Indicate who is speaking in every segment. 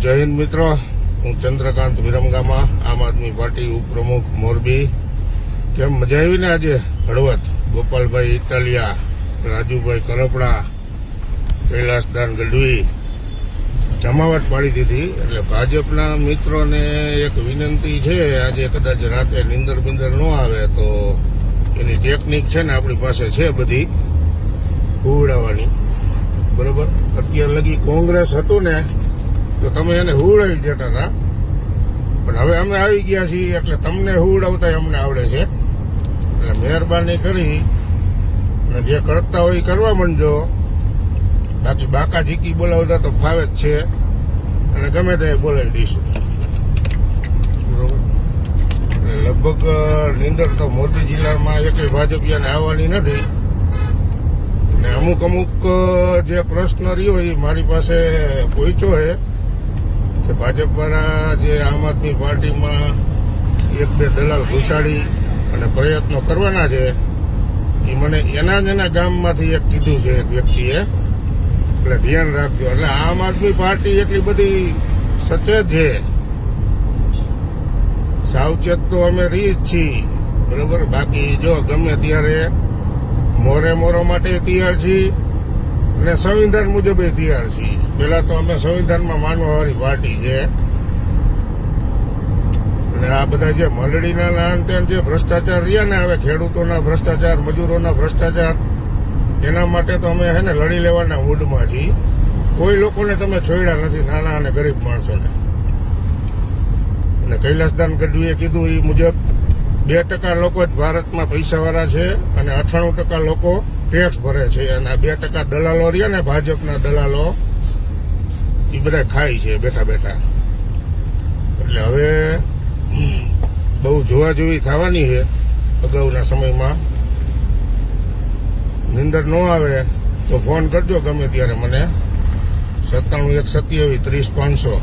Speaker 1: જય હિન્દ મિત્રો. હું ચંદ્રકાંત વિરમગામા, આમ આદમી પાર્ટી ઉપપ્રમુખ મોરબી. કેમ મજા આવીને આજે હળવદ? ગોપાલભાઈ ઇટાલિયા, રાજુભાઈ કરપડા, કૈલાસદાન ગઢવી. જમાવટ પાડી દીધી. એટલે ભાજપના મિત્રોને એક વિનંતી છે, આજે કદાચ રાતે નિંદર બિંદર ન આવે તો એની ટેકનિક છે ને આપણી પાસે છે બધી. ઉવડાવવાની. બરોબર? અત્યાર લગી કોંગ્રેસ હતું ને તો તમે એને હુવડાવી દેતા હતા. પણ હવે અમે આવી ગયા છીએ એટલે તમને હુવડાવતા અમને આવડે છે. એટલે મહેરબાની કરી અને જે કરતા હોય એ કરવા માંડજો. બાકી બાકા ઝીકી બોલાવતા તો ફાવે જ છે. અને ગમે તે બોલાવી દઈશું. લગભગ નીંદર તો મોરબી જિલ્લામાં એક ભાજપિયાને આવવાની નથી. ને અમુક અમુક જે પ્રશ્ન રહ્યો એ મારી પાસે પહોંચ્યો છે. કે ભાજપ વાળા જે આમ આદમી પાર્ટીમાં એક બે દલાલ ઘુસાડી અને પ્રયત્નો કરવાના છે એ મને એના જ એના ગામમાંથી એક કીધું છે એક વ્યક્તિએ, એટલે ધ્યાન રાખજો. એટલે આમ આદમી પાર્ટી એટલી બધી સચેત છે. સાવચેત તો અમે રહી જ છીએ, બરોબર? બાકી જો ગમે ત્યારે મોરે મોરો માટે તૈયાર છીએ અને સંવિધાન મુજબ તૈયાર છીએ પેલા તો અમે સંવિધાનમાં માનવાવાળી પાર્ટી છે. અને આ બધા જે મંડળીના ના અંતે જે ભ્રષ્ટાચાર રહ્યા ને હવે ખેડૂતોના ભ્રષ્ટાચાર, મજૂરોના ભ્રષ્ટાચાર, એના માટે તો અમે હે ને લડી લેવાના મૂડમાં છીએ. કોઈ લોકોને તમે છોડ્યા નથી, નાના અને ગરીબ માણસોને. અને કૈલાસદાન ગઢવીએ કીધું એ મુજબ બે ટકા લોકો જ ભારતમાં પૈસાવાળા છે અને અઠાણું ટકા લોકો ટેક્સ ભરે છે અને બે ટકા દલાલો રહ્યા ને ભાજપના દલાલો, એ બધા ખાય છે, બેઠા બેઠા. એટલે હવે બહુ જોવા જેવી થવાની છે અગાઉના સમયમાં. નિંદર ન આવે તો ફોન કરજો ગમે ત્યારે મને. સત્તાણું એક સત્યાવીસ, ત્રીસ પાંચસો.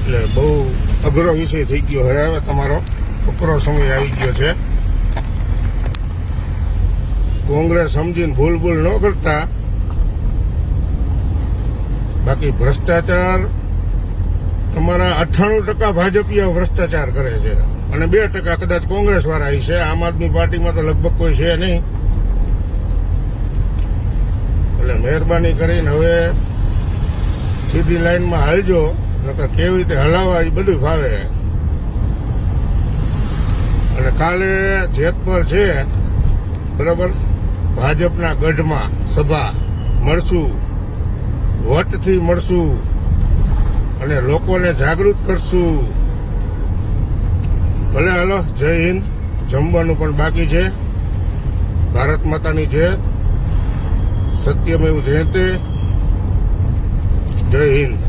Speaker 1: એટલે બહુ અઘરો વિષય થઈ ગયો હવે હવે તમારો. અઘરો સમય આવી ગયો છે. કોંગ્રેસ સમજીને ભૂલ ભૂલ ન કરતા. બાકી ભ્રષ્ટાચાર તમારા અઠ્ઠાણું ટકા ભાજપીય ભ્રષ્ટાચાર કરે છે અને બે ટકા કદાચ કોંગ્રેસ વાળા છે. આમ આદમી પાર્ટીમાં તો લગભગ કોઈ છે નહીં. એટલે મહેરબાની કરીને હવે સીધી લાઈનમાં હાલજો, નકર કેવી રીતે હલાવવા એ બધું ફાવે. અને કાલે જેતપર છે, બરાબર? ભાજપના ગઢમાં સભા મળશું, વટથી મળશું અને લોકોને જાગૃત કરશું. ભલે હાલો, જય હિન્દ. જમવાનું પણ બાકી છે. ભારત માતાની જય. સત્યમેવ જયંતે. જય હિન્દ.